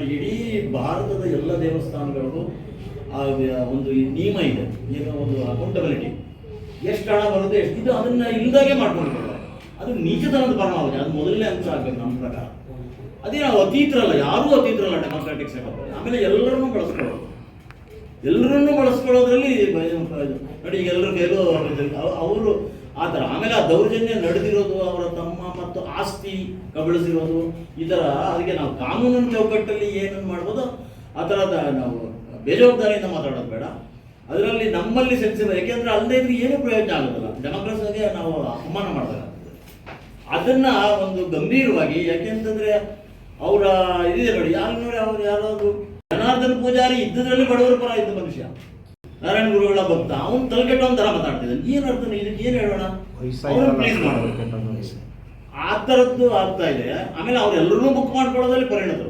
ಇಡೀ ಭಾರತದ ಎಲ್ಲ ದೇವಸ್ಥಾನಗಳಿಗೂ ಆ ಒಂದು ನಿಯಮ ಇದೆ, ಏನೋ ಒಂದು ಅಕೌಂಟಬಿಲಿಟಿ ಎಷ್ಟು ಹಣ ಬರುತ್ತೆ, ಎಷ್ಟು ಇದು ಅದನ್ನ ಇಲ್ದಾಗೆ ಮಾಡ್ಕೊಂಡಿರ್ತಾರೆ ಅದು ನೀಚತನದ ಪರಮಾವಧಿ, ಅದು ಮೊದಲನೇ ಅಂಶ ಆಗ್ಬೇಕು ನಮ್ಮ ಪ್ರಕಾರ. ಅದೇ ನಾವು ಅತೀತರಲ್ಲ, ಯಾರೂ ಅತೀತರಲ್ಲ ಡೆಮಾಕ್ರಾಟಿಕ್ ಸೆಟಪ್ ಆಮೇಲೆ ಎಲ್ಲರನ್ನೂ ಬಳಸ್ಕೊಳ್ಳೋದು. ಎಲ್ಲರನ್ನೂ ಬಳಸ್ಕೊಳ್ಳೋದ್ರಲ್ಲಿ. ನೋಡಿ ಈಗ ಎಲ್ಲರೂ ಕೈಲೂ ಅವರು ಆ ಥರ ಆಮೇಲೆ ಆ ದೌರ್ಜನ್ಯ ನಡೆದಿರೋದು ಅವರ ತಮ್ಮ ಮತ್ತು ಆಸ್ತಿ ಕಬಳಿಸಿರೋದು ಥರ ಅದಕ್ಕೆ ನಾವು ಕಾನೂನಿನ ಚೌಕಟ್ಟಲ್ಲಿ ಏನನ್ನು ಮಾಡ್ಬೋದು, ಆ ಥರದ ನಾವು ಬೇಜವಾಬ್ದಾರಿಯಿಂದ ಮಾತಾಡೋದು ಬೇಡ. ಅದರಲ್ಲಿ ನಮ್ಮಲ್ಲಿ ಸೆನ್ಸಿಬಲ್ ಯಾಕೆಂದ್ರೆ ಅಲ್ಲದೆ ಇದ್ರೆ ಏನೂ ಪ್ರಯೋಜನ ಆಗೋದಿಲ್ಲ. ಡೆಮೋಕ್ರಸಿಗೆ ನಾವು ಅಪಮಾನ ಮಾಡಬೇಕಾಗ್ತದೆ. ಅದನ್ನ ಒಂದು ಗಂಭೀರವಾಗಿ, ಯಾಕೆಂತಂದ್ರೆ ಅವರ, ಇದಿದೆ ನೋಡಿ ಯಾರು ನೋಡಿ ಅವ್ರು ಯಾರಾದ್ರು ಜನಾರ್ದನ್ ಪೂಜಾರಿ ಇದ್ದದ್ರಲ್ಲಿ ಬಡವರ ಪರ ಇದ್ದ ಮನುಷ್ಯ. ನಾರಾಯಣ ಗುರುಗಳ ಭಕ್ತ ಅವನು ತಲೆಕೆಟ್ಟ ಒಂಥರ ಮಾತಾಡ್ತಿದ್ದಾನೆ. ಏನ್ ಅರ್ಥ ಇದಕ್ಕೆ? ಏನ್ ಹೇಳೋಣ. ಆ ಥರದ್ದು ಆಗ್ತಾ ಇದೆ. ಆಮೇಲೆ ಅವರೆಲ್ಲರೂ ಬುಕ್ ಮಾಡ್ಕೊಳ್ಳೋದ್ರಲ್ಲಿ ಪರಿಣತರು.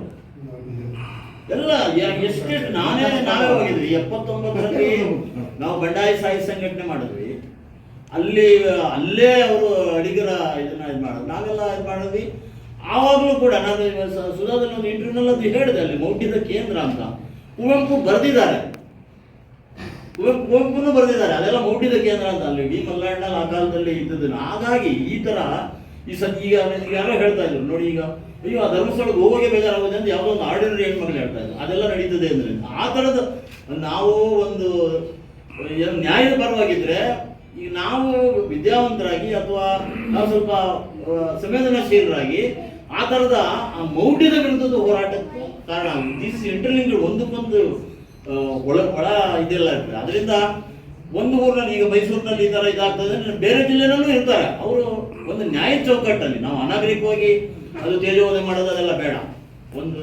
ಎಲ್ಲ ಎಷ್ಟೆಷ್ಟು ನಾನೇ ನಾವೇ ಹೋಗಿದ್ವಿ. ಎಪ್ಪತ್ತೊಂಬತ್ತರಲ್ಲಿ ನಾವು ಬಂಡಾಯ ಸಾಹಿತ್ಯ ಸಂಘಟನೆ ಮಾಡಿದ್ವಿ. ಅಲ್ಲಿ ಅಲ್ಲೇ ಅವರು ಅಡಿಗರ ಇದನ್ನ ಇದು ಮಾಡೋದು ನಾವೆಲ್ಲ ಇದು ಮಾಡಿದ್ವಿ. ಆವಾಗಲೂ ಕೂಡ ನಾನು ಸುಧಾಧನ ಸುಧಾದಲ್ಲಿ ಒಂದು ಇಂಟರ್ವ್ಯೂನಲ್ಲಿ ಅದು ಹೇಳಿದೆ ಅಲ್ಲಿ ಮೌಢ್ಯದ ಕೇಂದ್ರ ಅಂತ. ಕುವೆಂಪು ಬರೆದಿದ್ದಾರೆ. ಕುವೆಂಪುನು ಬರೆದಿದ್ದಾರೆ. ಅದೆಲ್ಲ ಮೌಢ್ಯದ ಕೇಂದ್ರ ಅಂತ ಅಲ್ಲಿ ಡಿ ಮಲ್ಲಾಂಡ ಆ ಕಾಲದಲ್ಲಿ ಇದ್ದದನ್ನು ಹಾಗಾಗಿ ಈ ತರ ಈ ಸತ್ ಈಗ ಯಾರೋ ಹೇಳ್ತಾ ಇದ್ರು. ನೋಡಿ ಈಗ, ಅಯ್ಯೋ, ಆ ಧರ್ಮಸ್ಥಳಕ್ಕೆ ಹೋಗೋಕೆ ಬೇಜಾರಾಗುತ್ತೆ ಅಂತ ಯಾವುದೋ ಒಂದು ಆರ್ಡಿನರಿ ಹೆಣ್ಮಕ್ಳು ಹೇಳ್ತಾ ಇದ್ರು. ಅದೆಲ್ಲ ನಡೀತದೆ ಅಂದ್ರೆ ಆ ಥರದ ನಾವು ಒಂದು ನ್ಯಾಯದ ಪರವಾಗಿದ್ರೆ ಈಗ ನಾವು ವಿದ್ಯಾವಂತರಾಗಿ ಅಥವಾ ನಾವು ಸ್ವಲ್ಪ ಸಂವೇದನಾಶೀಲರಾಗಿ ಆ ಥರದ ಆ ಮೌಢ್ಯದ ವಿರುದ್ಧದ ಹೋರಾಟಕ್ಕೆ ಕಾರಣ ದಿಸ್ ಇಂಟರ್ಲಿಂಗ್ ಒಂದಕ್ಕೊಂದು ಒಳ ಒಳ ಇದೆಲ್ಲ ಇರ್ತದೆ. ಅದರಿಂದ ಒಂದು ಊರಿನಲ್ಲಿ ಈಗ ಮೈಸೂರಿನಲ್ಲಿ ಈ ಥರ ಇದಾಗ್ತದೆ. ಬೇರೆ ಜಿಲ್ಲೆನಲ್ಲೂ ಇರ್ತಾರೆ. ಅವರು ಒಂದು ನ್ಯಾಯ ಚೌಕಟ್ಟಲ್ಲಿ, ನಾವು ಅನಾಗರಿಕವಾಗಿ ಅದು ತೇಜೋವಧೆ ಮಾಡೋದು ಅದೆಲ್ಲ ಬೇಡ. ಒಂದು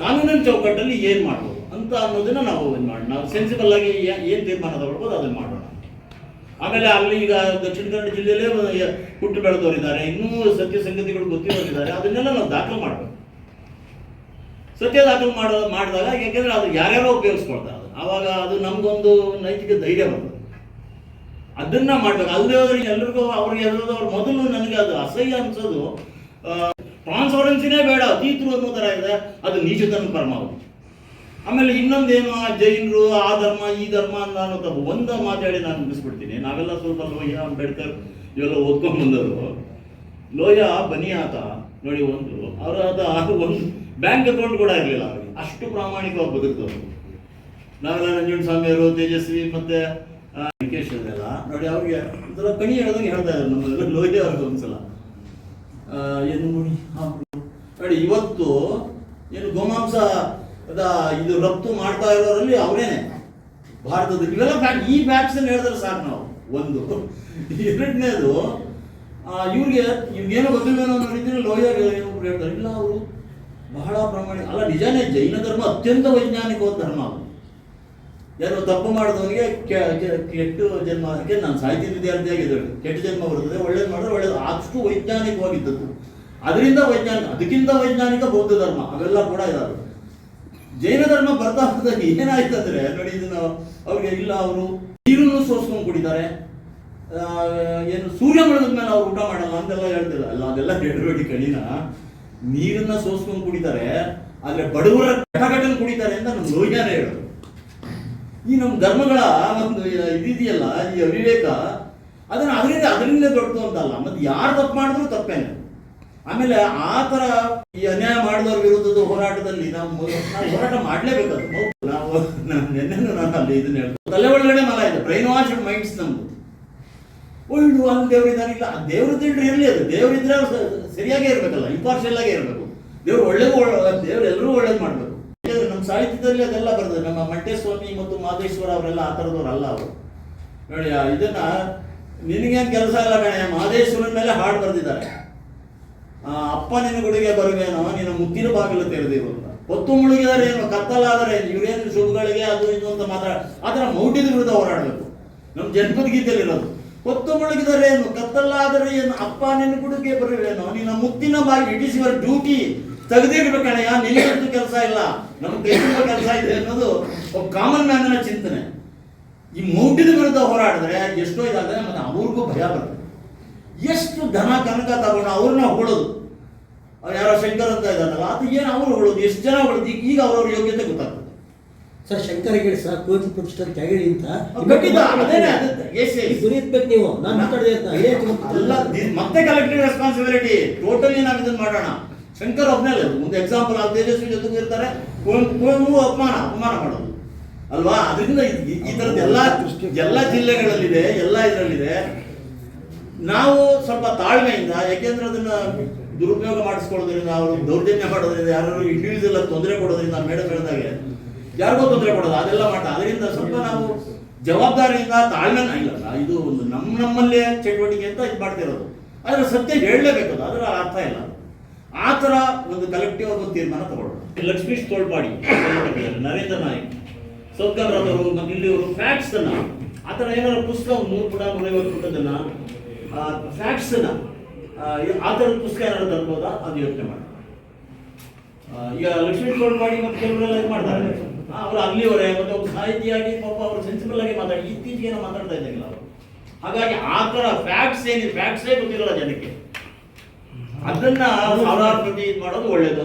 ಕಾನೂನಿನ ಚೌಕಟ್ಟಲ್ಲಿ ಏನು ಮಾಡ್ಬೋದು? ಅಂತ ಅನ್ನೋದನ್ನ ನಾವು ಇದು ಮಾಡಿ ನಾವು ಸೆನ್ಸಿಬಲ್ ಆಗಿ ಏನು ತೀರ್ಮಾನ ತಗೊಳ್ಬೋದು ಅದನ್ನ ಮಾಡೋಣ. ಆಮೇಲೆ ಅಲ್ಲಿ ಈಗ ದಕ್ಷಿಣ ಕನ್ನಡ ಜಿಲ್ಲೆಯಲ್ಲೇ ಹುಟ್ಟು ಬೆಳೆದವರಿದ್ದಾರೆ. ಇನ್ನೂ ಸತ್ಯ ಸಂಗತಿಗಳು ಗೊತ್ತಿರೋರಿದ್ದಾರೆ. ಅದನ್ನೆಲ್ಲ ನಾವು ದಾಖಲು ಮಾಡಬೇಕು. ಸತ್ಯ ದಾಖಲು ಮಾಡೋ, ಮಾಡಿದಾಗ ಯಾಕೆಂದ್ರೆ ಅದು ಯಾರ್ಯಾರೋ ಉಪಯೋಗಿಸ್ಕೊಳ್ತಾರೆ ಅದು. ಆವಾಗ ಅದು ನಮ್ಗೊಂದು ನೈತಿಕ ಧೈರ್ಯ ಬರ್ತದೆ ಅದನ್ನ ಮಾಡ್ಬೇಕು. ಅಲ್ಲದೆ ಹೋದ್ರೆ ಎಲ್ರಿಗೂ ಅವ್ರಿಗೆ ಎಲ್ಲರಿಗೂ ಅವ್ರ ಮೊದಲು ನನಗೆ ಅದು ಅಸಹ್ಯ ಅನ್ಸೋದು ಟ್ರಾನ್ಸ್ಪರೆನ್ಸಿನೇ ಬೇಡ ಅತೀತರು ಅನ್ನೋ ಥರ ಇದೆ, ಅದು ನೀಚತನ ಪರಮಾವಧಿ. ಆಮೇಲೆ ಇನ್ನೊಂದೇನು ಜೈನರು, ಆ ಧರ್ಮ, ಈ ಧರ್ಮ ಅಂತ ಅನ್ನೋ ಒಂದು ಮಾತಾಡಿ ನಾನು ಮುಗಿಸ್ಬಿಡ್ತೀನಿ. ನಾವೆಲ್ಲ ಸ್ವಲ್ಪ ಲೋಹಿಯ ಅಂಬೇಡ್ಕರ್ ಇವೆಲ್ಲ ಓದ್ಕೊಂಡ್ ಬಂದರು ಬನಿಯಾತ ನೋಡಿ ಒಂದು, ಅವರ ಅದು ಒಂದು ಬ್ಯಾಂಕ್ ಅಕೌಂಟ್ ಕೂಡ ಇರಲಿಲ್ಲ ಅವರಿಗೆ. ಅಷ್ಟು ಪ್ರಾಮಾಣಿಕವಾಗಿ ಬದುಕಿದವರು. ನಾವೆಲ್ಲ ಸ್ವಾಮಿ ಅವರು ತೇಜಸ್ವಿ ಮತ್ತೆ ಅವರೆಲ್ಲ ನೋಡಿ ಅವ್ರಿಗೆ ಒಂಥರ ಕಣಿ ಹೇಳ್ದಂಗೆ ಹೇಳ್ತಾ ಇದ್ದಾರೆ ನಮ್ಮ ಲೋಹಿ ಅವ್ರಿಗೆ ಒಂದ್ಸಲ. ಏನು ನೋಡಿ ನೋಡಿ ಇವತ್ತು ಏನು ಗೋಮಾಂಸ ಇದು ರಫ್ತು ಮಾಡ್ತಾ ಇರೋರಲ್ಲಿ ಅವರೇನೆ. ಭಾರತದ ಇವೆಲ್ಲ ಈ ಫ್ಯಾಕ್ಟ್ಸ್ ಹೇಳಿದ್ರೆ ಸಾಕು ನಾವು. ಒಂದು. ಎರಡನೇದು ಇವ್ರಿಗೆ ಇವ್ರಿಗೇನೋ ಗೊತ್ತಿಲ್ವೇನೋ ಅನ್ನೋ ರೀತಿಯಲ್ಲಿ ಲೋಯರ್ ಹೇಳ್ತಾರೆ. ಇಲ್ಲ, ಅವರು ಬಹಳ ಪ್ರಾಮಾಣಿಕ ಅಲ್ಲ, ನಿಜಾನೇ ಜೈನ ಧರ್ಮ ಅತ್ಯಂತ ವೈಜ್ಞಾನಿಕವಾದ ಧರ್ಮ ಅದು. ಯಾರು ತಪ್ಪು ಮಾಡಿದವನಿಗೆ ಕೆಟ್ಟ ಜನ್ಮ ಅದಕ್ಕೆ ನಾನು ಸಾಹಿತ್ಯ ವಿದ್ಯಾರ್ಥಿಯಾಗಿದ್ದೆ ಕೆಟ್ಟ ಜನ್ಮ ಬರ್ತದೆ, ಒಳ್ಳೇದು ಮಾಡಿದ್ರೆ ಒಳ್ಳೇದು. ಅಷ್ಟು ವೈಜ್ಞಾನಿಕವಾಗಿದ್ದದ್ದು. ಅದರಿಂದ ವೈಜ್ಞಾನಿಕ, ಅದಕ್ಕಿಂತ ವೈಜ್ಞಾನಿಕ ಬೌದ್ಧ ಧರ್ಮ, ಅವೆಲ್ಲ ಕೂಡ ಇದಾವೆ. ಜೈನ ಧರ್ಮ ಬರ್ತಾ ಹೋದಾಗ ಏನಾಯ್ತು ಅಂದ್ರೆ ನೋಡಿ, ಇದನ್ನ ಅವ್ರಿಗೆ, ಇಲ್ಲ, ಅವರು ನೀರನ್ನು ಸೋಸ್ಕೊಂಡು ಕುಡಿತಾರೆ. ಏನು ಸೂರ್ಯ ಮುಳುಗಿದ ಮೇಲೆ ಅವ್ರು ಊಟ ಮಾಡಲ್ಲ ಅಂತೆಲ್ಲ ಹೇಳ್ತಿಲ್ಲ. ಅಲ್ಲ ಅದೆಲ್ಲ ಹೇಳ್ಬೇಡಿ ಕಣಿನ. ನೀರನ್ನ ಸೋಸ್ಕೊಂಡು ಕುಡಿತಾರೆ, ಆದ್ರೆ ಬಡವರ ಘಟಘಟನ್ ಕುಡಿತಾರೆ ಅಂತ ನಮ್ಮ ಯೋಜನೆ ಹೇಳೋದು. ಈ ನಮ್ಮ ಧರ್ಮಗಳ ಒಂದು ಇದಿದೆಯಲ್ಲ, ಈ ಅವಿವೇಕ, ಅದನ್ನ ಅದರಿಂದ ಅದರಿಂದ ದೊಡ್ಡದು ಅಂತಲ್ಲ. ಮತ್ತೆ ಯಾರು ತಪ್ಪು ಮಾಡಿದ್ರು ತಪ್ಪೇನೆ. ಆಮೇಲೆ ಆ ತರ ಈ ಅನ್ಯಾಯ ಮಾಡಿದವ್ರ ವಿರುದ್ಧದ ಹೋರಾಟದಲ್ಲಿ ನಾವು ಹೋರಾಟ ಮಾಡ್ಲೇಬೇಕದು. ನಾವು ನಾನು ನಾನು ಅಲ್ಲಿ ಇದನ್ನ ಹೇಳ್ತೀನಿ. ತಲೆ ಒಳಗಡೆ ಮಲ ಇದೆ. ಬ್ರೈನ್ ವಾಶ್ ಮೈಂಡ್ಸ್ ನಮ್ದು. ಒಳ್ಳು ಅಲ್ಲಿ ದೇವರಿದ್ದಾನೆ ಇಲ್ಲ. ದೇವ್ರ ತಿಳ್ರಿ ಇರಲಿ ಅದು? ದೇವರಿದ್ರೆ ಸರಿಯಾಗೇ ಇರಬೇಕಲ್ಲ ಇಂಪಾರ್ಷಿಯಲ್ ಆಗೇ ಇರಬೇಕು. ದೇವ್ರು ಒಳ್ಳೇದು ದೇವ್ರು ಎಲ್ಲರೂ ಒಳ್ಳೇದು ಮಾಡಬೇಕು. ನಮ್ಮ ಸಾಹಿತ್ಯದಲ್ಲಿ ಅದೆಲ್ಲ ಬರ್ತದೆ. ನಮ್ಮ ಮಂಟೇಸ್ವಾಮಿ ಮತ್ತು ಮಾದೇಶ್ವರ ಅವರೆಲ್ಲ ಆ ಥರದವ್ರು ಅಲ್ಲ ಅವರು. ನೋಡಿ ಇದನ್ನ ನಿನಗೇನು ಕೆಲಸ ಇಲ್ಲ ಕಣೆ ಮಹದೇಶ್ವರನ ಮೇಲೆ ಹಾಡು ಬರೆದಿದ್ದಾರೆ. ಅಪ್ಪ ನಿನ್ನ ಗುಡಿಗೆ ಬರುವೇನೋ, ನಿನ್ನ ಮುತ್ತಿನ ಬಾಗಿಲು ತೆರೆದಿರು ಅಂತ. ಹೊತ್ತು ಮುಳುಗಿದರೆ ಏನು? ಕತ್ತಲಾದರೆ ಇವರೇನು ಶುಭಗಳಿಗೆ ಅದು ಇದು ಅಂತ ಮಾತಾಡ ಆ ಥರ ಮೌಢ್ಯದ ವಿರುದ್ಧ ಹೋರಾಡಬೇಕು. ನಮ್ಮ ಜನ್ಮದ ಗೀತೆಯಲ್ಲಿ ಇರೋದು. ಹೊತ್ತು ಮುಳುಗಿದರೆ ಏನು? ಕತ್ತಲ್ಲಾದರೆ ಏನು? ಅಪ್ಪ, ನಿನ್ನ ಗುಡಿಗೆ ಬರುವೇನೋ? ನಿನ್ನ ಮುತ್ತಿನ ಬಾಯಿ ಇಟ್ ಇಸ್ ಯುವರ್ ಡ್ಯೂಟಿ ತೆಗೆದಿರ್ಬೇಕಣಯ್ಯ. ನಿನಗಂತೂ ಕೆಲಸ ಇಲ್ಲ. ನಮ್ಮ ದೇಶದ ಕೆಲಸ ಇದೆ ಅನ್ನೋದು ಒಬ್ಬ ಕಾಮನ್ ಮ್ಯಾನ್ನ ಚಿಂತನೆ. ಈ ಮೌಢ್ಯದ ವಿರುದ್ಧ ಹೋರಾಡಿದ್ರೆ ಎಷ್ಟೋ ಇದಾದ್ರೆ ಮತ್ತೆ ಅವ್ರಿಗೂ ಭಯ ಬರ್ತದೆ ಎಷ್ಟು ಧನ ಕನಕ ತಗೊಂಡು ಅವ್ರನ್ನ ಹೊಳೋದು ಅವ್ರು ಯಾರೋ ಶಂಕರ್ ಅಂತ ಇದ್ದಾರಲ್ಲ ಅದು ಏನು ಅವರು ಹೊಳೋದು ಎಷ್ಟು ಜನ ಹೊಗಳೋದು ಈಗ ಈಗ ಅವ್ರವ್ರ ಯೋಗ್ಯತೆ ಗೊತ್ತಾಗ್ತದೆ. ಸರ್ ಶಂಕರ್ ಹೇಳಿ ಸರ್ ಕೋತಿ ಪ್ರತಿಷ್ಠಾನ ಕೆಳಗಡೆ ಅಂತ ದುರಿಯಬೇಕು ನೀವು ನಾನು ಮಾತಾಡಿದೆ ಅಲ್ಲ ಮತ್ತೆ ಕಲೆಕ್ಟಿವ್ ರೆಸ್ಪಾನ್ಸಿಬಿಲಿಟಿ ಟೋಟಲಿ ನಾವು ಇದನ್ನ ಮಾಡೋಣ. ಶಂಕರ್ ಒಬ್ಬನೇ ಅಲ್ಲ ಒಂದು ಎಕ್ಸಾಂಪಲ್ ಆ ತೇಜಸ್ವಿ ಜೊತೆಗೂ ಇರ್ತಾರೆ. ಕುವೆಂಪು ಅಪಮಾನ ಅಪಮಾನ ಮಾಡೋದು. ಅಲ್ವಾ? ಅದರಿಂದ ಈ- ಎಲ್ಲಾ ಎಲ್ಲ ಎಲ್ಲ ಜಿಲ್ಲೆಗಳಲ್ಲಿದೆ ಎಲ್ಲ ಇದರಲ್ಲಿದೆ. ನಾವು ಸ್ವಲ್ಪ ತಾಳ್ಮೆಯಿಂದ ಯಾಕೆಂದ್ರೆ ಅದನ್ನ ದುರುಪಯೋಗ ಮಾಡಿಸ್ಕೊಳ್ಳೋದ್ರಿಂದ ಅವರು ದೌರ್ಜನ್ಯ ಮಾಡೋದ್ರಿಂದ ಯಾರು ಇಂಡಿವಿಜುವಲ್ ತೊಂದರೆ ಕೊಡೋದ್ರಿಂದ ಮೇಡಮ್ ಹೇಳಿದಾಗೆ ಯಾರಿಗೋ ತೊಂದರೆ ಕೊಡೋದು ಅದೆಲ್ಲ ಮಾಡ ಅದರಿಂದ ಸ್ವಲ್ಪ ನಾವು ಜವಾಬ್ದಾರಿಯಿಂದ ತಾಳ್ಮೆ ಇಲ್ಲಲ್ಲ ಇದು ಒಂದು ನಮ್ಮ ನಮ್ಮಲ್ಲೇ ಚಟುವಟಿಕೆ ಅಂತ ಇದು ಮಾಡ್ತಿರೋದು ಆದರೆ ಸತ್ಯ ಹೇಳಲೇಬೇಕು ಅದು ಅದರ ಅರ್ಥ ಇಲ್ಲ. ಆ ಥರ ಒಂದು ಕಲೆಕ್ಟಿವ್ ಒಂದು ತೀರ್ಮಾನ ತಗೊಳ್ಳೋಣ ಲಕ್ಷ್ಮೀಶ್ ತೋಳ್ಪಾಡಿ ನರೇಂದ್ರ ನಾಯಕ್ ಸೌಕರ್ಯದವರು ಮತ್ತು ಇಲ್ಲಿಯವರು ಫ್ಯಾಕ್ಟ್ಸ್ ಅನ್ನ ಆ ಥರ ಏನಾದ್ರು ಪುಸ್ತಕ ಮೂರು ಪುಟ ನೂರೈವತ್ತು ಪುಟದನ್ನು ಫ್ಯಾಕ್ಟ್ಸ್ ಅನ್ನ ಆ, ಥರ ಥರದ ಪುಸ್ತಕ ಏನಾದ್ರು ತರ್ಬೋದಾ? ಅದು ಯೋಚನೆ ಮಾಡಿ. ಈಗ ಲಕ್ಷ್ಮೀಶ್ ತೋಳ್ಪಾಡಿ ಮತ್ತು ಕೆಲವರೆಲ್ಲ ಇದು ಮಾಡ್ತಾರೆ. ಅವರು ಅಲ್ಲಿವರೆ ಮತ್ತೆ ಒಬ್ಬ ಸಾಹಿತಿಯಾಗಿ ಪಾಪ ಅವರು ಸೆನ್ಸಿಬಲ್ ಆಗಿ ಮಾತಾಡಿ ಇತ್ತೀಚೆಗೆ ಮಾತಾಡ್ತಾ ಇದ್ದಂಗಿಲ್ಲ ಅವರು. ಹಾಗಾಗಿ ಆ ಥರ ಫ್ಯಾಕ್ಟ್ಸ್ ಏನಿದೆ ಫ್ಯಾಕ್ಟ್ಸೇ ಗೊತ್ತಿರಲ್ಲ ಜನಕ್ಕೆ. ಅದನ್ನ ಇದು ಮಾಡೋದು ಒಳ್ಳೇದು.